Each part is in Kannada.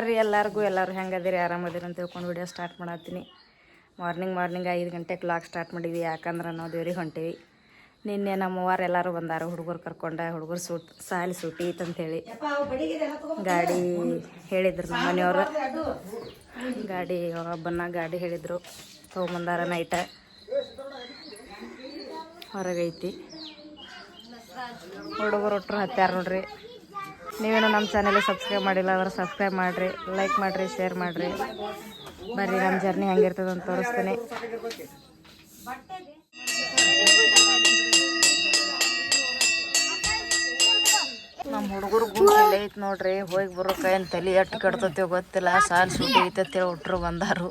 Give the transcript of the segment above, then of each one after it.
ನಮಸ್ಕಾರ ರೀ ಎಲ್ಲರಿಗೂ ಎಲ್ಲರೂ ಹೆಂಗದಿರಿ ಆರಾಮದಿರಿ ಅಂತ ತಿಳ್ಕೊಂಡು ವಿಡಿಯೋ ಸ್ಟಾರ್ಟ್ ಮಾಡತ್ತೀನಿ. ಮಾರ್ನಿಂಗ್ ಮಾರ್ನಿಂಗ್ ಐದು ಗಂಟೆಗೆ ಕ್ಲಾಕ್ ಸ್ಟಾರ್ಟ್ ಮಾಡಿದ್ವಿ. ಯಾಕಂದ್ರೆ ನಾವು ದೇವ್ರಿಗೆ ಹೊಂಟೀವಿ. ನಿನ್ನೆ ನಮ್ಮವ್ವಾರ ಎಲ್ಲರೂ ಬಂದಾರ ಹುಡುಗರು ಕರ್ಕೊಂಡ ಹುಡುಗರು ಸೂಟ್ ಸಾಲಿ ಸೂಟಿ ಅಂತೇಳಿ ಗಾಡಿ ಹೇಳಿದ್ರು ನಮ್ಮ ಮನೆಯವರು. ಗಾಡಿ ಒಬ್ಬನ ಗಾಡಿ ಹೇಳಿದರು. ತೊಗೊಂಬಂದಾರ ನೈಟ ಹೊರಗೈತಿ. ಹುಡುಗರು ಒಟ್ಟರು ಹತ್ಯಾರ ನೋಡ್ರಿ. ನೀವೇನು ನಮ್ಮ ಚಾನಲ್ ಸಬ್ಸ್ಕ್ರೈಬ್ ಮಾಡಿಲ್ಲ ಅಂದ್ರೆ ಸಬ್ಸ್ಕ್ರೈಬ್ ಮಾಡಿರಿ ಲೈಕ್ ಮಾಡಿರಿ ಶೇರ್ ಮಾಡಿರಿ. ಬರ್ರಿ, ನಮ್ಮ ಜರ್ನಿ ಹೆಂಗಿರ್ತದೆ ಅಂತ ತೋರಿಸ್ತೀನಿ. ನಮ್ಮ ಹುಡುಗರು ಗುಂಪಲ್ಲಿ ಐತೆ ನೋಡ್ರಿ, ಹೋಗಿ ಬರೋಕೆ ಏನು ತಲೆ ಎಟ್ಟು ಕೆಡ್ತೈತಿ ಗೊತ್ತಿಲ್ಲ, ಸಾಲ್ ಸೂಟಿ ಐತತಿ ಹುಟ್ಟರು ಬಂದಾರು.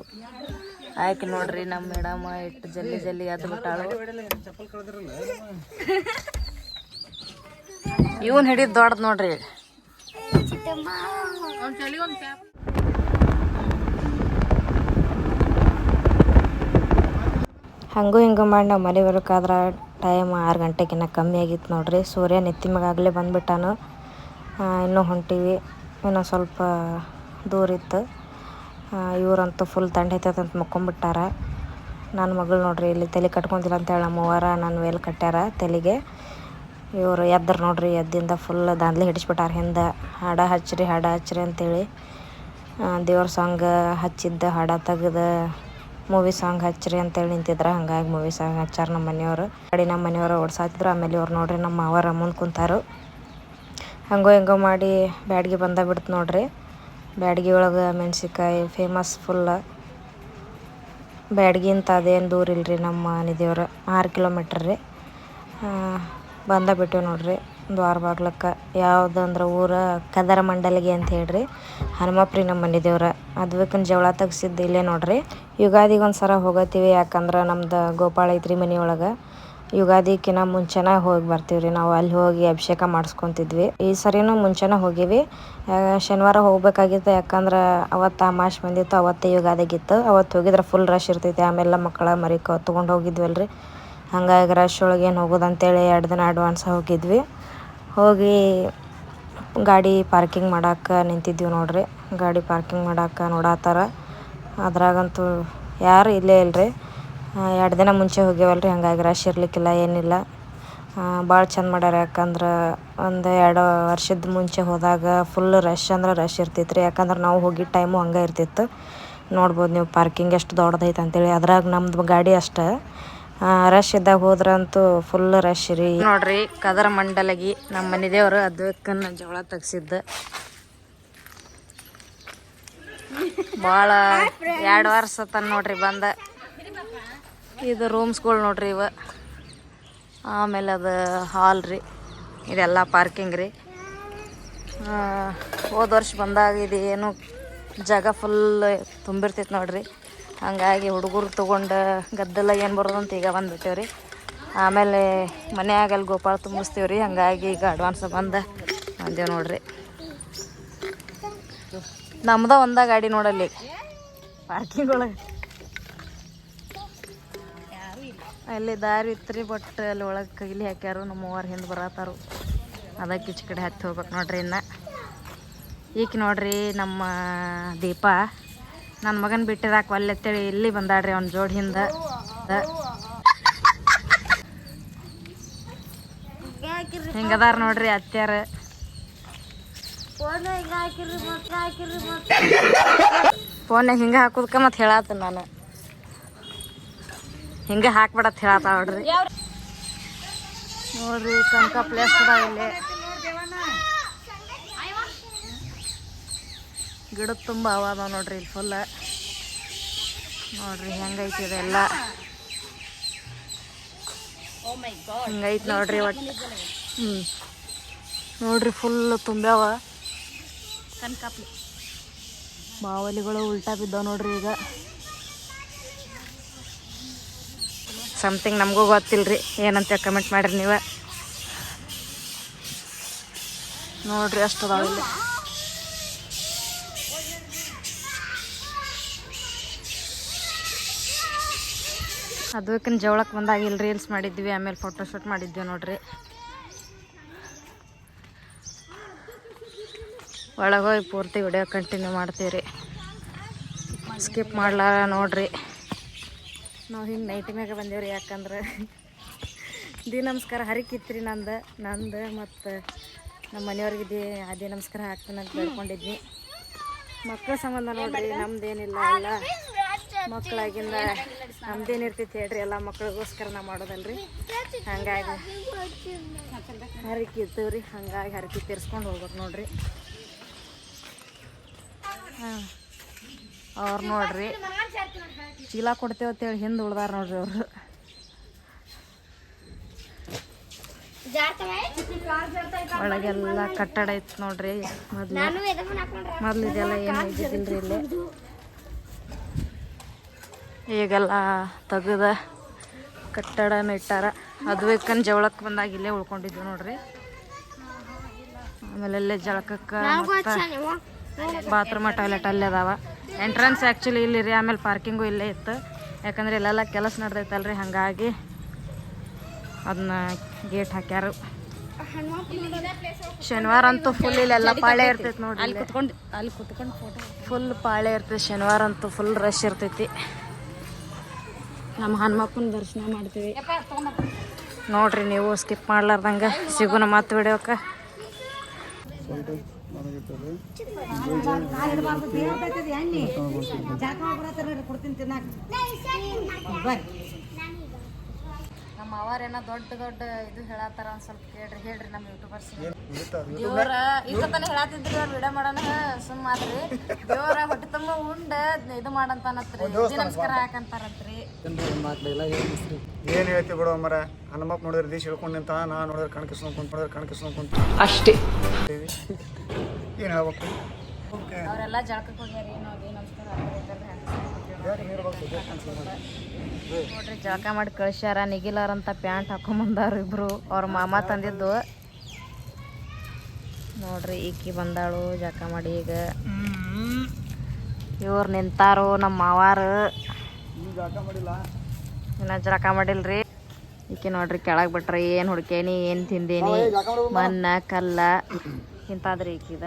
ಆಯ್ಕೆ ನೋಡ್ರಿ ನಮ್ಮ ಮೇಡಮ್ ಇಟ್ಟು ಜಲ್ಲಿ ಜಲ್ಲಿ ಅದು ಬಿಟ್ಟಾಳು ಇವನ್ ಹಿಡಿದ್ ದೊಡ್ಡದು ನೋಡ್ರಿ. ಹಂಗೂ ಹಿಂಗೂ ಮಾಡಿ ನಾವು ಮನೆ ಬರೋಕ್ಕಾದ್ರೆ ಟೈಮ್ ಆರು ಗಂಟೆಗಿನ್ನ ಕಮ್ಮಿ ಆಗಿತ್ತು ನೋಡ್ರಿ. ಸೂರ್ಯ ನೆತ್ತಿ ಬಂದುಬಿಟ್ಟಾನು. ಇನ್ನೂ ಹೊಂಟೀವಿ. ಇನ್ನೂ ಸ್ವಲ್ಪ ದೂರ ಇತ್ತು. ಇವರಂತೂ ಫುಲ್ ತಂಡ ಹೆತ್ತಂತ ಮುಕ್ಕೊಂಬಿಟ್ಟಾರ. ನನ್ನ ಮಗಳು ನೋಡ್ರಿ, ಇಲ್ಲಿ ತಲೆ ಕಟ್ಕೊಂತಿಲ್ಲ ಅಂತೇಳಿ ನಮ್ಮ ಅವ್ವಾರ ನನ್ನ ವೇಲ್ ಕಟ್ಟ್ಯಾರ ತಲೆಗೆ. ಇವರು ಎದ್ದರು ನೋಡ್ರಿ, ಎದ್ದಿಂದ ಫುಲ್ ದಾಂದ್ಲಿ ಹಿಡಿಸ್ಬಿಟ್ಟಾರ. ಹಿಂದೆ ಹಾಡ ಹಚ್ಚಿರಿ ಹಾಡ ಹಚ್ಚಿರಿ ಅಂತೇಳಿ ದೇವ್ರ ಸಾಂಗ್ ಹಚ್ಚಿದ್ದ, ಹಾಡ ತೆಗ್ದು ಮೂವಿ ಸಾಂಗ್ ಹಚ್ಚಿರಿ ಅಂತೇಳಿ ನಿಂತಿದ್ರು. ಹಂಗಾಗಿ ಮೂವಿ ಸಾಂಗ್ ಹಚ್ಚಾರ ನಮ್ಮ ಮನೆಯವರು. ಕಡೆ ನಮ್ಮ ಮನೆಯವರು ಓಡ್ಸಾತಿದ್ರು. ಆಮೇಲೆ ಇವ್ರು ನೋಡ್ರಿ ನಮ್ಮ ಅವರ ಮುಂದೆ ಕುಂತಾರು. ಹಂಗೋ ಹೆಂಗೋ ಮಾಡಿ ಬ್ಯಾಡ್ಗೆ ಬಂದ ಬಿಡ್ತು ನೋಡ್ರಿ. ಬ್ಯಾಡ್ಗೆ ಒಳಗೆ ಮೆಣ್ಸಿನ್ಕಾಯಿ ಫೇಮಸ್ ಫುಲ್ ಬ್ಯಾಡ್ಗಿಂತ ಅದೇನು ದೂರ ಇಲ್ರಿ ನಮ್ಮ ಮನೆದೇವ್ರು ಆರು ಕಿಲೋಮೀಟ್ರ್ ರೀ. ಬಂದ ಬಿಟ್ಟಿವಿ ನೋಡ್ರಿ. ದ್ವಾರ ಬಾಗ್ಲಕ್ಕ ಯಾವ್ದು ಅಂದ್ರೆ ಊರ ಕದರ ಮಂಡಲಿಗೆ ಅಂತ ಹೇಳ್ರಿ. ಹನುಮಪ್ರಿ ನಮ್ಮ ಮನೆ ದೇವ್ರ ಅದ್ಬೇಕನ್ ಜವಳ ತೆಗ್ಸಿದ್ದು ಇಲ್ಲೇ ನೋಡ್ರಿ. ಯುಗಾದಿಗೆ ಒಂದು ಸಲ ಹೋಗತ್ತೀವಿ ಯಾಕಂದ್ರೆ ನಮ್ದು ಗೋಪಾಳ ಐತ್ರಿ ಮನೆಯೊಳಗೆ ಯುಗಾದಿಕಿನ ಮುಂಚೆನೇ ಹೋಗಿ ಬರ್ತೀವಿ ರೀ ನಾವು. ಅಲ್ಲಿ ಹೋಗಿ ಅಭಿಷೇಕ ಮಾಡಿಸ್ಕೊತಿದ್ವಿ. ಈ ಸರಿನೂ ಮುಂಚೆನೇ ಹೋಗೀವಿ. ಶನಿವಾರ ಹೋಗ್ಬೇಕಾಗಿತ್ತು ಯಾಕಂದ್ರೆ ಅವತ್ತು ಅಮಾಶ್ ಬಂದಿತ್ತು, ಅವತ್ತೇ ಯುಗಾದಿಗಿತ್ತು. ಅವತ್ತು ಹೋಗಿದ್ರೆ ಫುಲ್ ರಶ್ ಇರ್ತೈತಿ. ಆಮೇಲೆ ಮಕ್ಕಳ ಮರಿ ಕ, ತೊಗೊಂಡು ಹೋಗಿದ್ವಲ್ರಿ. ಹಂಗಾಗಿ ರಶ್ ಒಳಗೆ ಏನು ಹೋಗೋದು ಅಂತೇಳಿ ಎರಡು ದಿನ ಅಡ್ವಾನ್ಸ್ ಹೋಗಿದ್ವಿ. ಹೋಗಿ ಗಾಡಿ ಪಾರ್ಕಿಂಗ್ ಮಾಡಕ್ಕೆ ನಿಂತಿದ್ದೀವಿ ನೋಡ್ರಿ. ಗಾಡಿ ಪಾರ್ಕಿಂಗ್ ಮಾಡಕ್ಕೆ ನೋಡತ್ತಾರ ಅದ್ರಾಗಂತೂ ಯಾರು ಇಲ್ಲೇ ಇಲ್ರಿ. ಎರಡು ದಿನ ಮುಂಚೆ ಹೋಗ್ಯಾವಲ್ರಿ, ಹಂಗಾಗಿ ರಶ್ ಇರ್ಲಿಕ್ಕಿಲ್ಲ, ಏನಿಲ್ಲ. ಭಾಳ ಚಂದ ಮಾಡ್ಯಾರ, ಯಾಕಂದ್ರೆ ಒಂದು ಎರಡು ವರ್ಷದ ಮುಂಚೆ ಹೋದಾಗ ಫುಲ್ ರಶ್ ಅಂದ್ರೆ ರಶ್ ಇರ್ತಿತ್ತು ರೀ ಯಾಕಂದ್ರೆ ನಾವು ಹೋಗಿದ್ದ ಟೈಮು ಹಂಗೆ ಇರ್ತಿತ್ತು. ನೋಡ್ಬೋದು ನೀವು ಪಾರ್ಕಿಂಗ್ ಎಷ್ಟು ದೊಡ್ಡದೈತೆ ಅಂತೇಳಿ ಅದ್ರಾಗ ನಮ್ಮದು ಗಾಡಿ ಅಷ್ಟೇ. ರಶ್ ಇದ್ದಾಗ ಹೋದ್ರಂತೂ ಫುಲ್ ರಶ್ ರೀ. ನೋಡ್ರಿ, ಕದರ ಮಂಡಲಗಿ ನಮ್ಮ ಮನೆ ದೇವರು ಅದಕ್ಕನ್ನ ಜೋಳ ತೆಗ್ಸಿದ್ದ. ಭಾಳ ಎರಡು ವರ್ಷ ತನ್ ನೋಡ್ರಿ ಬಂದ. ಇದು ರೂಮ್ಸ್ಗಳು ನೋಡ್ರಿ ಇವ. ಆಮೇಲೆ ಅದು ಹಾಲ್ ರೀ. ಇದೆಲ್ಲ ಪಾರ್ಕಿಂಗ್ ರೀ. ಹೋದ ವರ್ಷ ಬಂದಾಗ ಇದು ಏನು ಜಾಗ ಫುಲ್ ತುಂಬಿರ್ತೈತೆ ನೋಡ್ರಿ. ಹಂಗಾಗಿ ಹುಡುಗರು ತೊಗೊಂಡು ಗದ್ದಲ ಏನು ಬರೋದಂತ ಈಗ ಬಂದುಬಿಟ್ಟೇವ್ರಿ. ಆಮೇಲೆ ಮನ್ಯಾಗ ಅಲ್ಲಿ ಗೋಪಾಳ ತುಂಬಿಸ್ತೀವಿ ರೀ ಹಂಗಾಗಿ ಈಗ ಅಡ್ವಾನ್ಸ್ ಬಂದು ಬಂದೇವು ನೋಡ್ರಿ. ನಮ್ದ ಒಂದ ಗಾಡಿ ನೋಡಲ್ಲಿ ಪಾರ್ಕಿಂಗ್ ಒಳಗೆ. ಅಲ್ಲಿ ದಾರಿ ಇತ್ರಿ ಬಟ್ ಅಲ್ಲಿ ಒಳಗೆ ಕೈಲಿ ಹಾಕ್ಯಾರು ನಮ್ಮ ಹಿಂದೆ ಬರತ್ತಾರು. ಅದಕ್ಕೆ ಈಚೆ ಕಡೆ ಹತ್ತಿ ಹೋಗ್ಬೇಕು ನೋಡ್ರಿ ಇನ್ನು. ಈಕೆ ನೋಡ್ರಿ ನಮ್ಮ ದೀಪ. ನನ್ನ ಮಗನ ಬಿಟ್ಟಿರಾಕ ಒಲ್ಲೆತ್ತೇಳಿ ಇಲ್ಲಿ ಬಂದಾಡ್ರಿ ಅವ್ನ ಜೋಡಿ ಹಿಂದೆ? ಹಿಂಗದಾರ ನೋಡ್ರಿ ಅತ್ಯಾರ ಫೋನ್ ಹಿಂಗ ಹಾಕುದಕ್ಕ ಮತ್ತೆ ಹೇಳತ್ತ ನಾನು. ಹಿಂಗ ಹಾಕ್ಬಿಡತ್ ಹೇಳತ್ತ ನೋಡ್ರಿ. ನೋಡ್ರಿ ಕಂಕ ಪ್ಲೇಸ್ ಅದಾವ ಇಲ್ಲಿ. ಗಿಡದ ತುಂಬ ಅದಾವ ನೋಡ್ರಿ ಇಲ್ಲಿ ಫುಲ್ಲ ನೋಡ್ರಿ ಹೆಂಗೈತಿ ಇದೆಲ್ಲ. ಹಿಂಗೈತಿ ನೋಡ್ರಿ ಒಟ್ಟು ಹ್ಞೂ ನೋಡ್ರಿ ಫುಲ್ ತುಂಬ್ಯಾವ. ಕನ್ಕಾಪ್ಲಿ ಬಾವಲಿಗಳು ಉಲ್ಟಾ ಬಿದ್ದಾವ ನೋಡ್ರಿ ಈಗ. ಸಮಥಿಂಗ್ ನಮಗೂ ಗೊತ್ತಿಲ್ಲರಿ ಏನಂತ ಕಮೆಂಟ್ ಮಾಡಿರಿ ನೀವು. ನೋಡ್ರಿ ಅಷ್ಟು ಅದಾವ ಅದಕ್ಕೇನು ಜವಳಕ್ಕೆ ಬಂದಾಗ ಇಲ್ಲಿ ರೀಲ್ಸ್ ಮಾಡಿದ್ವಿ, ಆಮೇಲೆ ಫೋಟೋಶೂಟ್ ಮಾಡಿದ್ವಿ ನೋಡ್ರಿ. ಒಳಗೆ ಹೋಗಿ ಪೂರ್ತಿ ವಿಡಿಯೋ ಕಂಟಿನ್ಯೂ ಮಾಡ್ತೀವಿ ಸ್ಕಿಪ್ ಮಾಡ್ಲಾರ ನೋಡ್ರಿ. ನಾವು ಹಿಂಗೆ ನೈಟ್ ಮ್ಯಾಗ ಬಂದೇವ್ರಿ ಯಾಕಂದ್ರೆ ದಿ ನಮಸ್ಕಾರ ಹರಿಕಿತ್ರಿ ನಂದು ನಂದು ಮತ್ತು ನಮ್ಮ ಮನೆಯವ್ರಿಗೆ ದಿ ಅದೇ ನಮಸ್ಕಾರ ಹಾಕ್ತೀನಿ ಅಂತ ಹೇಳ್ಕೊಂಡಿದ್ವಿ ಮಕ್ಕಳ ಸಂಬಂಧ ನೋಡ್ರಿ, ನಮ್ದೇನಿಲ್ಲ ಎಲ್ಲ. ಮಕ್ಕಳಾಗಿಂದ ನಮ್ದೇನು ಇರ್ತೈತಿ ಹೇಳ್ರಿ, ಎಲ್ಲ ಮಕ್ಳಿಗೋಸ್ಕರ ನಾವು ಮಾಡೋದಲ್ರಿ. ಹಂಗಾಗಿ ಹರಕೆ ರೀ ಹಂಗಾಗಿ ಹರಕೆ ತೀರ್ಸ್ಕೊಂಡು ಹೋಗ್ಬೇಕು ನೋಡ್ರಿ. ಹಾಂ, ಅವ್ರು ನೋಡ್ರಿ. ಚೀಲ ಕೊಡ್ತೇವೆ ಅಂತೇಳಿ ಹಿಂದೆ ಉಳ್ದಾರ ನೋಡ್ರಿ ಅವರು. ಒಳಗೆಲ್ಲ ಕಟ್ಟಡ ಐತ್ ನೋಡ್ರಿ, ಮೊದ್ಲು. ಮೊದ್ಲು ಇದೆಲ್ಲ ಏನು ಇದ್ದಿದ್ದಿಲ್ರಿ ಇಲ್ಲಿ? ಈಗೆಲ್ಲ ತೆಗೆದ ಕಟ್ಟಡನ ಇಟ್ಟಾರ. ಅದು ಇಕ್ಕನ್ ಜವಳಕ್ಕೆ ಬಂದಾಗ ಇಲ್ಲೇ ಉಳ್ಕೊಂಡಿದ್ವಿ ನೋಡ್ರಿ. ಆಮೇಲೆ ಜಳಕಕ್ಕ ಜಳಕಕ್ಕೆ ಬಾತ್ರೂಮ್ ಟಾಯ್ಲೆಟ್ ಅಲ್ಲೇ ಅದಾವ. ಎಂಟ್ರೆನ್ಸ್ ಆ್ಯಕ್ಚುಲಿ ಇಲ್ಲಿ ರೀ ಆಮೇಲೆ ಪಾರ್ಕಿಂಗು ಇಲ್ಲೇ ಇತ್ತು. ಯಾಕಂದ್ರೆ ಇಲ್ಲೆಲ್ಲ ಕೆಲಸ ನಡ್ದೈತಲ್ರಿ ಹಾಗಾಗಿ ಅದನ್ನ ಗೇಟ್ ಹಾಕ್ಯಾರ. ಶನಿವಾರ ಅಂತೂ ಫುಲ್ ಇಲ್ಲೆಲ್ಲ ಪಾಳೆ ಇರ್ತೈತಿ ನೋಡ್ರಿ ಅಲ್ಲಿ ಕುತ್ಕೊಂಡು ಅಲ್ಲಿ ಕುತ್ಕೊಂಡು ಫೋಟೋ ಫುಲ್ ಪಾಳೆ ಇರ್ತೈತಿ ಶನಿವಾರ ಅಂತೂ ಫುಲ್ ರಶ್ ಇರ್ತೈತಿ. ನಮ್ಮ ಹನುಮಪ್ಪನ ದರ್ಶನ ಮಾಡ್ತೀವಿ. ನೋಡ್ರಿ ನೀವು ಸ್ಕಿಪ್ ಮಾಡ್ಲಾರ್ದಂಗೆ. ಸಿಗುನ ಮತ್ತೆ ವಿಡಿಯೋಕ್ಕೆ ನಮ್ಮ ಅವರೇನೋ ದೊಡ್ಡ ದೊಡ್ಡ ಇದು ಹೇಳತ್ತಾರ ಒಂದ್ ಸ್ವಲ್ಪ ಕೇಳ್ರಿ ಹೇಳ್ರಿ ನಮ್ಮ ಯೂಟ್ಯೂಬರ್ಸ್ ದೇವ್ರ ಇಷ್ಟೊತ್ತನ ಹೇಳತ್ತಿದ್ರಿ ಅವ್ರ ವಿಡಿಯೋ ಮಾಡೋಣ ಸುಮ್ ಮಾತ್ರಿ ದೇವ್ರ ಹೊಟ್ಟೆ ತುಂಬ ಉಂಡ ಇದು ಮಾಡಂತಾನತ್ರಿ. ನಮಸ್ಕಾರ ಹಾಕಂತಾರಂತ್ರಿ. ಏನ್ ಹೇಳ್ತಿ ಬಿಡು ಮರ ಹನುಮಪ್ಪ ನೋಡಿದ್ರೆ ದೇಶ ಹೇಳ್ಕೊಂಡು ನಿಂತ ನಾ ನೋಡಿದ್ರೆ ಕಣಕ್ಕೆ ಕುಂತ ನೋಡಿದ್ರೆ ಕಣ್ ಕಿಸ್ಕೊಂಡ್ ಕುಂತ. ಅಷ್ಟೇ. ಏನ್ ಹೇಳ್ಬೇಕು? ಅವರೆಲ್ಲ ಜಳಕಕ್ಕೆ ಹೋಗ್ಯಾರಿ ನಾವು ನಮಸ್ಕಾರ ನೋಡ್ರಿ ಜಳಕ ಮಾಡಿ ಕಳ್ಸ್ಯಾರ ನಿಗಿಲಾರಂತ ಪ್ಯಾಂಟ್ ಹಾಕೊಂಬಂದಾರ ಇಬ್ರು. ಅವ್ರ ಮಾಮ ತಂದಿದ್ದು. ನೋಡ್ರಿ ಈಕಿ ಬಂದಾಳು ಜಳಕ ಮಾಡಿ ಈಗ. ಇವ್ರು ನಿಂತಾರು ನಮ್ಮ ಮಾವಾರು. ಇನ್ನ ಜಳಕ ಮಾಡಿಲ್ರಿ. ಈಕಿ ನೋಡ್ರಿ ಕೆಳಗೆ ಬಿಟ್ರಿ ಏನು ಹುಡ್ಕೇನಿ ಏನು ತಿಂದೇನಿ ಮನ್ನ ಕಲ್ಲ. ಇಂತಾದ್ರಿ ಈಕಿದ.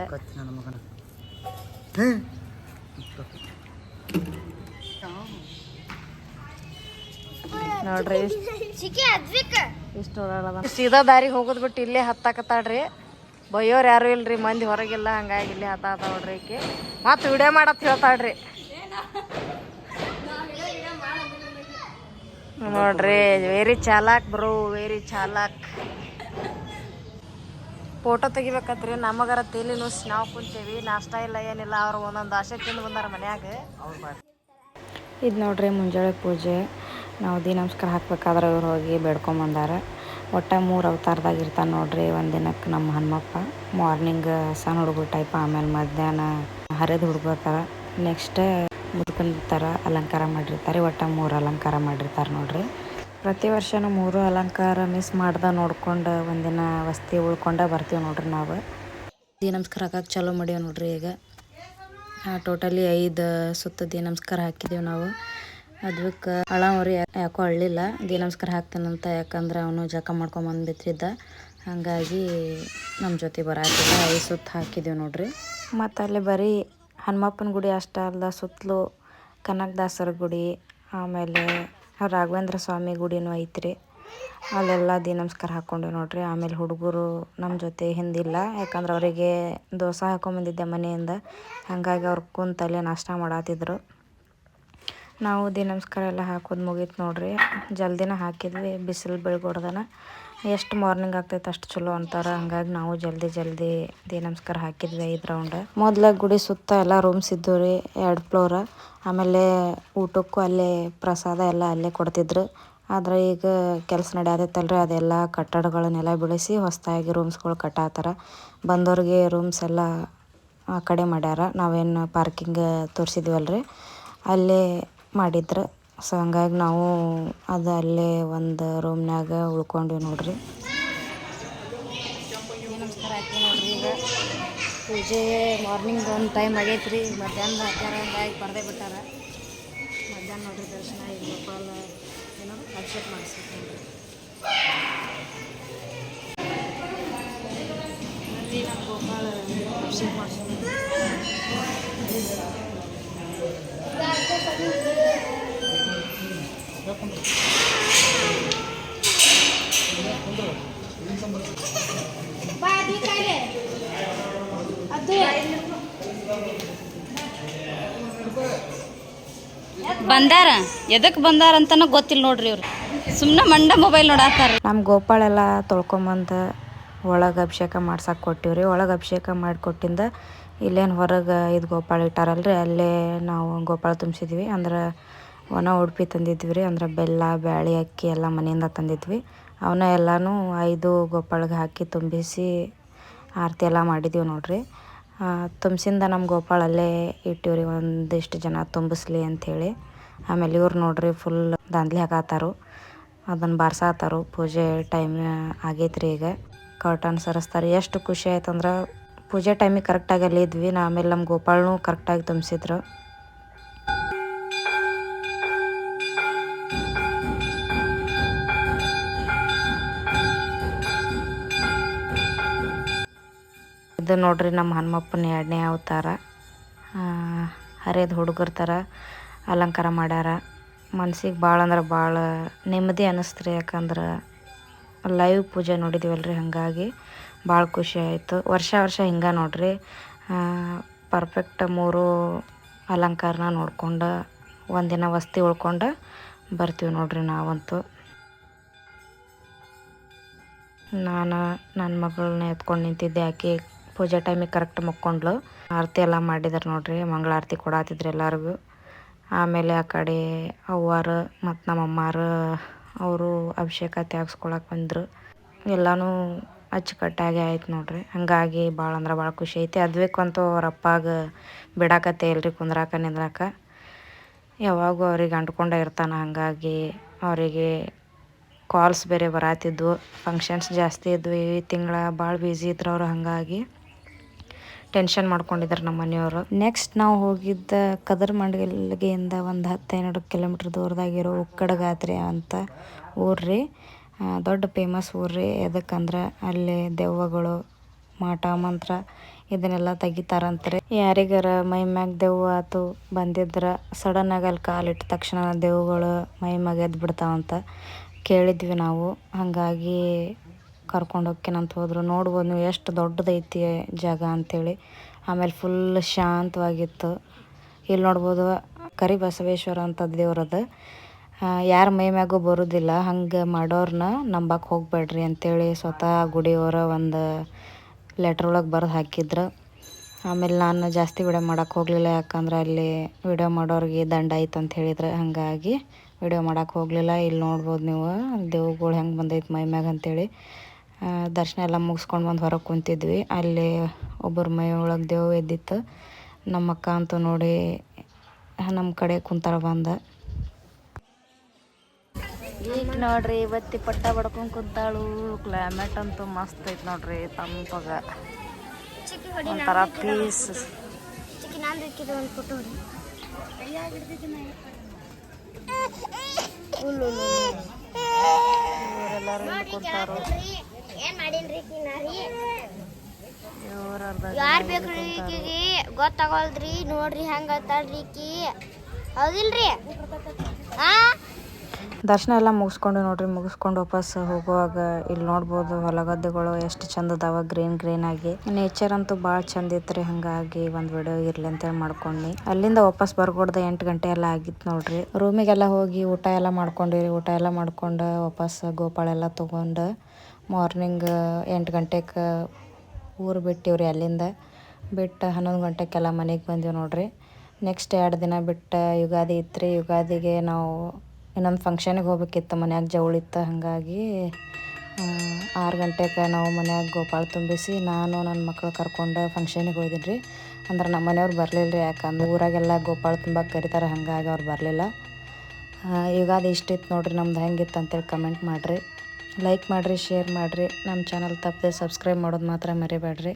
ನೋಡ್ರಿ. ಇಷ್ಟು ಸೀದಾ ದಾರಿ ಹೋಗೋದ್ ಬಿಟ್ಟು ಇಲ್ಲೇ ಹತ್ತಾಕತ್ತಾಳ್ರಿ. ಬೈಯೋರು ಯಾರು ಇಲ್ರಿ ಮಂದಿ ಹೊರಗಿಲ್ಲ ಹಂಗಾಗಿ ಇಲ್ಲೇ ಹತ್ತಾತ ನೋಡ್ರಿ ಈಕೆ. ಮತ್ತೆ ವಿಡಿಯೋ ಮಾಡತ್ ಹೇಳ್ತಾಳ್ರಿ. ನೋಡ್ರಿ ವೇರಿ ಚಾಲಾಕ್ ಬ್ರೋ ವೇರಿ ಚಾಲಾಕ್. ಫೋಟೋ ತೆಗಿಬೇಕತ್ರಿ ನಮಗರ ತೇಲಿ ನುಸ್ ನಾವು ಕುಂತೇವಿ ನಾಷ್ಟ ಇಲ್ಲ ಏನಿಲ್ಲ ಅವ್ರು ಒಂದೊಂದು ಆಸೆ ತಿಂದು ಬಂದಾರ ಮನ್ಯಾಗ. ಇದು ನೋಡ್ರಿ ಮುಂಜಾನೆ ಪೂಜೆ. ನಾವು ನಮಸ್ಕಾರ ಹಾಕ್ಬೇಕಾದ್ರೆ ಇವ್ರು ಹೋಗಿ ಬೇಡ್ಕೊಂಬಂದಾರ ಒಟ್ಟು ಮೂರು ಅವತಾರದಾಗ ಇರ್ತಾನೆ ನೋಡ್ರಿ ಒಂದು ದಿನಕ್ಕೆ ನಮ್ಮ ಹನುಮಪ್ಪ. ಮಾರ್ನಿಂಗ್ ಸಣ್ಣ ಹುಡುಗರು ಟೈಪ್ ಆಮೇಲೆ ಮಧ್ಯಾಹ್ನ ಹರಿದ ಹುಡುಗರ ಥರ ನೆಕ್ಸ್ಟ್ ಮುದ್ಕನ್ ಅಲಂಕಾರ ಮಾಡಿರ್ತಾರೆ. ಒಟ್ಟು ಮೂರು ಅಲಂಕಾರ ಮಾಡಿರ್ತಾರೆ ನೋಡ್ರಿ. ಪ್ರತಿ ವರ್ಷನೂ ಮೂರು ಅಲಂಕಾರ ಮಿಸ್ ಮಾಡ್ದ ನೋಡ್ಕೊಂಡು ಒಂದಿನ ವಸ್ತಿ ಉಳ್ಕೊಂಡ ಬರ್ತೀವಿ ನೋಡ್ರಿ ನಾವು. ನಮಸ್ಕಾರ ಹಾಕಕ್ಕೆ ಚಾಲೂ ಮಾಡ್ಯಾವ ನೋಡ್ರಿ ಈಗ. ಟೋಟಲಿ ಐದು ಸುತ್ತ ದಿನಮಸ್ಕಾರ ಹಾಕಿದ್ದೀವಿ ನಾವು. ಅದಕ್ಕೆ ಅಳವ್ರಿ ಯಾಕೋ ಅಳ್ಳಿಲ್ಲ ದಿ ನಮಸ್ಕಾರ ಹಾಕ್ತಾನಂತ, ಯಾಕಂದ್ರೆ ಅವನು ಜಕ ಮಾಡ್ಕೊಂಬಂದಿತ್ತಿದ್ದ ಹಾಗಾಗಿ ನಮ್ಮ ಜೊತೆ ಬರಾತಿದ್ದ ಐದು ಸುತ್ತ ಹಾಕಿದ್ದೀವಿ ನೋಡ್ರಿ. ಮತ್ತು ಅಲ್ಲಿ ಬರೀ ಹನುಮಪ್ಪನ ಗುಡಿ ಅಷ್ಟೇ ಅಲ್ಲ ಸುತ್ತಲೂ ಕನಕದಾಸರ ಗುಡಿ, ಆಮೇಲೆ ರಾಘವೇಂದ್ರ ಸ್ವಾಮಿ ಗುಡಿನೂ ಐತ್ರಿ. ಅಲ್ಲೆಲ್ಲ ದಿ ನಮಸ್ಕಾರ ನೋಡ್ರಿ. ಆಮೇಲೆ ಹುಡುಗರು ನಮ್ಮ ಜೊತೆ ಹಿಂದಿಲ್ಲ. ಯಾಕಂದ್ರೆ ಅವರಿಗೆ ದೋಸೆ ಹಾಕೊಂಬಂದಿದ್ದೆ ಮನೆಯಿಂದ. ಹಾಗಾಗಿ ಅವ್ರು ಕುಂತಲ್ಲೇ ನಾಷ್ಟ ಮಾಡತ್ತಿದ್ರು ನಾವು ದಿ ನಮಸ್ಕಾರ ಎಲ್ಲ ಹಾಕೋದು ಮುಗೀತು ನೋಡ್ರಿ. ಜಲ್ದಿನ ಹಾಕಿದ್ವಿ. ಬಿಸಿಲು ಬೆಳ್ಗೊಡ್ದನ. ಎಷ್ಟು ಮಾರ್ನಿಂಗ್ ಆಗ್ತೈತೆ ಅಷ್ಟು ಚಲೋ ಅಂತಾರೆ. ಹಂಗಾಗಿ ನಾವು ಜಲ್ದಿ ಜಲ್ದಿ ದಿ ನಮಸ್ಕಾರ ಹಾಕಿದ್ವಿ ಐದು ರೌಂಡ್ ಮೊದ್ಲ ಗುಡಿ ಸುತ್ತ ಎಲ್ಲ ರೂಮ್ಸ್ ಇದ್ದು ರೀ, ಎರಡು ಫ್ಲೋರ ಆಮೇಲೆ ಊಟಕ್ಕೂ ಅಲ್ಲೇ ಪ್ರಸಾದ ಎಲ್ಲ ಅಲ್ಲೇ ಕೊಡ್ತಿದ್ರು. ಆದ್ರೆ ಈಗ ಕೆಲಸ ನಡೆಯತ್ತಲ್ರಿ, ಅದೆಲ್ಲ ಕಟ್ಟಡಗಳನ್ನೆಲ್ಲ ಬೆಳೆಸಿ ಹೊಸದಾಗಿ ರೂಮ್ಸ್ಗಳು ಕಟ್ಟಾತಾರ. ಬಂದವ್ರಿಗೆ ರೂಮ್ಸ್ ಎಲ್ಲ ಆ ಕಡೆ ಮಾಡ್ಯಾರ. ನಾವೇನು ಪಾರ್ಕಿಂಗ್ ತೋರಿಸಿದ್ವಲ್ರಿ? ಅಲ್ಲೇ ಮಾಡಿದ್ರು. ಸೊ ಹಂಗಾಗಿ ನಾವು ಅದು ಅಲ್ಲೇ ಒಂದು ರೂಮ್ನಾಗ ಉಳ್ಕೊಂಡ್ವಿ ನೋಡ್ರಿ. ಈಗ. ಪೂಜೆ ಮಾರ್ನಿಂಗ್ ಒಂದು ಟೈಮ್ ಆಗೈತೆ ರೀ ಮಧ್ಯಾಹ್ನ ಹಾಕ್ಯಾರ ಹಂಗಾಗಿ ಪರದೆ ಬಿಟ್ಟಾರ. ಮಧ್ಯಾಹ್ನ ನೋಡ್ರಿ ದರ್ಶನ, ಇಲ್ಲಿ ಏನೋ ಅಭಿಷೇಕ ಮಾಡಿಸ್ಬೇಕು ನೋಡ್ರಿ ಮಂದಿ ನಮ್ಮ ಭಾಳ ಅಭಿಷೇಕ ಮಾಡ್ಸೋದು ಬಂದಾರ? ಎದಕ್ಕೆ ಬಂದಾರ ಅಂತನೂ ಗೊತ್ತಿಲ್ಲ ನೋಡ್ರಿ ಇವ್ರು. ಸುಮ್ಮನೆ ಮಂಡ ಮೊಬೈಲ್ ನೋಡತ್ತಾರ ನಮ್ಮ ಗೋಪಾಳೆಲ್ಲ ತೊಳ್ಕೊಂಬಂದು ಒಳಗೆ ಅಭಿಷೇಕ ಮಾಡ್ಸಕ್ಕೆ ಕೊಟ್ಟಿವ್ರಿ ಒಳಗೆ ಅಭಿಷೇಕ ಮಾಡಿಕೊಟ್ಟಿಂದ ಇಲ್ಲೇನು ಹೊರಗೆ ಇದು ಗೋಪಾಳ ಇಟ್ಟಾರಲ್ರಿ. ಅಲ್ಲೇ ನಾವು ಗೋಪಾಳ ತುಂಬಿಸಿದ್ವಿ. ಅಂದ್ರೆ ಒಣ ಉಡುಪಿ ತಂದಿದ್ವಿ ರೀ. ಅಂದ್ರೆ ಬೆಲ್ಲ, ಬ್ಯಾಳಿ, ಅಕ್ಕಿ ಎಲ್ಲ ಮನೆಯಿಂದ ತಂದಿದ್ವಿ. ಅವನ್ನ ಎಲ್ಲನೂ ಐದು ಗೋಪಾಳಿಗೆ ಹಾಕಿ ತುಂಬಿಸಿ ಆರತಿ ಎಲ್ಲ ಮಾಡಿದ್ದೀವಿ ನೋಡ್ರಿ. ತುಂಬಿಸಿಂದ ನಮ್ಮ ಗೋಪಾಳ ಅಲ್ಲೇ ಇಟ್ಟಿವ್ರಿ ಒಂದಿಷ್ಟು ಜನ ತುಂಬಿಸ್ಲಿ ಅಂಥೇಳಿ ಆಮೇಲೆ ಇವ್ರು ನೋಡ್ರಿ ಫುಲ್ ದಾಂದ್ಲಿ ಹಾಕತ್ತಾರು. ಅದನ್ನು ಬಾರ್ಸಾತಾರು ಪೂಜೆ ಟೈಮ್ ಆಗೈತ್ರಿ ಈಗ. ಕರ್ಟನ್ ಸರಿಸ್ತಾರೆ. ಎಷ್ಟು ಖುಷಿ ಆಯ್ತು ಅಂದ್ರೆ ಪೂಜೆ ಟೈಮಿಗೆ ಕರೆಕ್ಟಾಗಿ ಅಲ್ಲಿ ಇದ್ವಿ. ನಾ ಆಮೇಲೆ ನಮ್ಮ ಗೋಪಾಳನು ಕರೆಕ್ಟಾಗಿ ತುಂಬಿಸಿದ್ರು. ಇದು ನೋಡ್ರಿ ನಮ್ಮ ಹನುಮಪ್ಪನ ಎರಡನೇ ಅವತಾರ. ಹರಿಯದ ಹುಡುಗರ ಅಲಂಕಾರ ಮಾಡ್ಯಾರ. ಮನ್ಸಿಗೆ ಭಾಳ ಅಂದ್ರೆ ಭಾಳ ನೆಮ್ಮದಿ ಅನ್ನಿಸ್ತು ರೀ ಯಾಕಂದ್ರೆ ಲೈವ್ ಪೂಜೆ ನೋಡಿದ್ದೀವಲ್ರಿ ಹಾಗಾಗಿ ಭಾಳ ಖುಷಿ ಆಯಿತು. ವರ್ಷ ವರ್ಷ ಹಿಂಗೆ ನೋಡ್ರಿ. ಪರ್ಫೆಕ್ಟ್ ಮೂರು ಅಲಂಕಾರನ ನೋಡ್ಕೊಂಡು ಒಂದಿನ ವಸ್ತಿ ಉಳ್ಕೊಂಡು ಬರ್ತೀವಿ ನೋಡ್ರಿ ನಾವಂತೂ. ನಾನು ನನ್ನ ಮಗಳನ್ನ ಎತ್ಕೊಂಡು ನಿಂತಿದ್ದೆ. ಆಕೆ ಪೂಜೆ ಟೈಮಿಗೆ ಕರೆಕ್ಟ್ ಮಕ್ಕೊಂಡ್ಲು ಆರತಿ ಎಲ್ಲ ಮಾಡಿದಾರೆ ನೋಡ್ರಿ. ಮಂಗಳಾರತಿ ಕೊಡಾತಿದ್ರು ಎಲ್ಲರಿಗೂ. ಆಮೇಲೆ ಆ ಕಡೆ ಅವ್ವಾರು ಮತ್ತು ನಮ್ಮ ಅಮ್ಮಾರು, ಅವರು ಅಭಿಷೇಕ ತ್ಯಾಗಿಸ್ಕೊಳಕ್ಕೆ ಬಂದರು. ಎಲ್ಲನೂ ಅಚ್ಚುಕಟ್ಟಾಗಿ ಆಯ್ತು ನೋಡ್ರಿ. ಹಾಗಾಗಿ ಭಾಳ ಅಂದ್ರೆ ಭಾಳ ಖುಷಿ ಐತಿ. ಅದ್ವೇಕಂತೂ ಅವ್ರ ಅಪ್ಪಾಗ ಬಿಡಾಕತ್ತೆ ಇಲ್ರಿ ಕುಂದ್ರಾಕ ನಿಂದ್ರಾಕ. ಯಾವಾಗೂ ಅವ್ರಿಗೆ ಅಂಟ್ಕೊಂಡೇ ಇರ್ತಾನೆ. ಹಾಗಾಗಿ ಅವರಿಗೆ ಕಾಲ್ಸ್ ಬೇರೆ ಬರಾತಿದ್ವು. ಫಂಕ್ಷನ್ಸ್ ಜಾಸ್ತಿ ಇದ್ವು. ಈ ತಿಂಗಳ ಭಾಳ ಬ್ಯುಸಿ ಇದ್ರು ಅವರು ಹಾಗಾಗಿ. ಟೆನ್ಷನ್ ಮಾಡ್ಕೊಂಡಿದ್ದಾರೆ ನಮ್ಮ ಮನೆಯವರು. ನೆಕ್ಸ್ಟ್ ನಾವು ಹೋಗಿದ್ದ ಕದರ್ ಮಂಡಗಲ್ಗಿಂದ ಒಂದು ಹತ್ತು ಹನ್ನೆರಡು ಕಿಲೋಮೀಟ್ರ್ ದೂರದಾಗಿರೋ ಉಕ್ಕಡಗಾತ್ರಿ ಅಂತ ಊರ್ರಿ. ದೊಡ್ಡ ಫೇಮಸ್ ಊರ್ರಿ. ಎದಕ್ಕಂದ್ರೆ ಅಲ್ಲಿ ದೆವ್ವಗಳು, ಮಾಟ ಮಂತ್ರ ಇದನ್ನೆಲ್ಲ ತೆಗಿತಾರಂತ್ರಿ. ಯಾರಿಗಾರ ಮೈ ಮ್ಯಾಗ ದೆವ್ವ ಆತು ಬಂದಿದ್ರೆ ಸಡನ್ನಾಗಿ ಅಲ್ಲಿ ಕಾಲಿಟ್ಟ ತಕ್ಷಣ ದೆವ್ವಗಳು ಮೈ ಮ್ಯಾಗ ಎದ್ದು ಬಿಡ್ತಾವಂತ ಕೇಳಿದ್ವಿ ನಾವು. ಹಾಗಾಗಿ ಕರ್ಕೊಂಡು ಹೋಗ್ಕೇನಂತ ಹೋದ್ರು. ನೋಡ್ಬೋದು ನೀವು ಎಷ್ಟು ದೊಡ್ಡದೈತಿ ಜಾಗ ಅಂಥೇಳಿ ಆಮೇಲೆ ಫುಲ್ ಶಾಂತವಾಗಿತ್ತು. ಇಲ್ಲಿ ನೋಡ್ಬೋದು ಕರಿ ಬಸವೇಶ್ವರ ಅಂತ ದೇವ್ರದ. ಯಾರ ಮೈ ಮ್ಯಾಗೂ ಬರೋದಿಲ್ಲ. ಹಂಗೆ ಮಾಡೋರನ್ನ ನಂಬಕ್ಕೆ ಹೋಗ್ಬೇಡ್ರಿ ಅಂಥೇಳಿ ಸ್ವತಃ ಗುಡಿಯವರ ಒಂದು ಲೆಟ್ರ್ ಒಳಗೆ ಬರೆದು ಹಾಕಿದ್ರು. ಆಮೇಲೆ ನಾನು ಜಾಸ್ತಿ ವಿಡಿಯೋ ಮಾಡೋಕ್ಕೆ ಹೋಗಲಿಲ್ಲ. ಯಾಕಂದ್ರೆ ಅಲ್ಲಿ ವಿಡಿಯೋ ಮಾಡೋರಿಗೆ ದಂಡ ಐತೆ ಅಂತ ಹೇಳಿದ್ರೆ ಹಾಗಾಗಿ ವಿಡಿಯೋ ಮಾಡೋಕ್ಕೆ ಹೋಗಲಿಲ್ಲ. ಇಲ್ಲಿ ನೋಡ್ಬೋದು ನೀವು ದೇವ್ಗಳು ಹೆಂಗೆ ಬಂದೈತೆ ಮೈ ಮ್ಯಾಗ ಅಂತೇಳಿ. ಆ, ದರ್ಶನ ಎಲ್ಲ ಮುಗಿಸ್ಕೊಂಡು ಬಂದು ಹೊರಗೆ ಕುಂತಿದ್ವಿ. ಅಲ್ಲಿ ಒಬ್ಬರ ಮೈ ಒಳಗೆ ದೇವ್ ಎದ್ದಿತ್ತು. ನಮ್ಮ ಅಕ್ಕ ಅಂತೂ ನೋಡಿ ನಮ್ಮ ಕಡೆ ಕುಂತಾರ ಬಂದ. ಈಗ ನೋಡ್ರಿ ಇವತ್ತಿ ಪಟ್ಟ ಬಡ್ಕೊಂಡು ಕುಂತಾಳು. ಕ್ಲೈಮೇಟ್ ಅಂತೂ ಮಸ್ತ್ ಐತೆ ನೋಡ್ರಿ ತಂಪಾಗ ಒಂಥರ ಪೀಸ್ ಎಲ್ಲರೂ ಕುಂತಾರು. ಯಾರ್ ಬೇಕ್ರಿ. ಈಕಿಗೆ? ಗೊತ್ತಾಗಲ್ದ್ರಿ ನೋಡ್ರಿ ಹೆಂಗ ಅತ್ತಾಳ್ರಿ ಈಕಿ. ಹೌದಿಲ್ರಿ? ದರ್ಶನ ಎಲ್ಲ ಮುಗಿಸ್ಕೊಂಡು ನೋಡ್ರಿ ಮುಗಿಸ್ಕೊಂಡು ವಾಪಸ್ ಹೋಗುವಾಗ ಇಲ್ಲಿ ನೋಡ್ಬೋದು ಹೊಲ ಗದ್ದೆಗಳು ಎಷ್ಟು ಚಂದ ಅದಾವ ಗ್ರೀನ್ ಗ್ರೀನ್ ಆಗಿ. ನೇಚರ್ ಅಂತೂ ಭಾಳ ಚಂದ ಇತ್ರಿ ಹಂಗಾಗಿ ಒಂದು ವಿಡಿಯೋ ಇರ್ಲಿ ಅಂತೇಳಿ ಮಾಡ್ಕೊಂಡಿ ಅಲ್ಲಿಂದ ವಾಪಸ್ ಬರ್ಕೊಡ್ದ ಎಂಟು ಗಂಟೆ ಎಲ್ಲ ಆಗಿತ್ತು ನೋಡ್ರಿ. ರೂಮಿಗೆಲ್ಲ ಹೋಗಿ ಊಟ ಎಲ್ಲ ಮಾಡ್ಕೊಂಡಿರಿ ಊಟ ಎಲ್ಲ ಮಾಡ್ಕೊಂಡು ವಾಪಸ್ ಗೋಪಾಳ ಎಲ್ಲ ತೊಗೊಂಡು ಮಾರ್ನಿಂಗ್, ಎಂಟು ಗಂಟೆಗೆ ಊರು ಬಿಟ್ಟಿವ್ರಿ ಅಲ್ಲಿಂದ. ಬಿಟ್ಟು ಹನ್ನೊಂದು ಗಂಟೆಗೆಲ್ಲ ಮನೆಗೆ ಬಂದೀವಿ ನೋಡಿರಿ. ನೆಕ್ಸ್ಟ್ ಎರಡು ದಿನ ಬಿಟ್ಟು ಯುಗಾದಿ ಇತ್ತು ಯುಗಾದಿಗೆ ನಾವು ಇನ್ನೊಂದು ಫಂಕ್ಷನಿಗೆ ಹೋಗ್ಬೇಕಿತ್ತು. ಮನ್ಯಾಗ ಜವಳಿತ್ತು ಹಾಗಾಗಿ ಆರು ಗಂಟೆಗೆ ನಾವು ಮನ್ಯಾಗ ಗೋಪಾಳ ತುಂಬಿಸಿ ನಾನು ನನ್ನ ಮಕ್ಕಳು ಕರ್ಕೊಂಡು ಫಂಕ್ಷನಿಗೆ ಹೋಗಿದ್ದೀನಿ ರೀ ಅಂದ್ರೆ ನಮ್ಮ ಮನೆಯವ್ರು ಬರಲಿಲ್ಲ ರೀ ಯಾಕಂದ್ರೆ ಊರಾಗೆಲ್ಲ ಗೋಪಾಳ ತುಂಬಕ್ಕೆ ಕರಿತಾರೆ. ಹಾಗಾಗಿ ಅವ್ರು ಬರಲಿಲ್ಲ. ಯುಗಾದಿ ಇಷ್ಟಿತ್ತು ನೋಡಿರಿ. ನಮ್ದು ಹೆಂಗಿತ್ತು ಅಂತೇಳಿ ಕಮೆಂಟ್ ಮಾಡಿರಿ. ಲೈಕ್ ಮಾಡಿರಿ ಶೇರ್ ಮಾಡಿರಿ. ನಮ್ಮ ಚಾನಲ್ ತಪ್ಪದೆ ಸಬ್ಸ್ಕ್ರೈಬ್ ಮಾಡೋದು ಮಾತ್ರ ಮರಿಬೇಡ್ರಿ.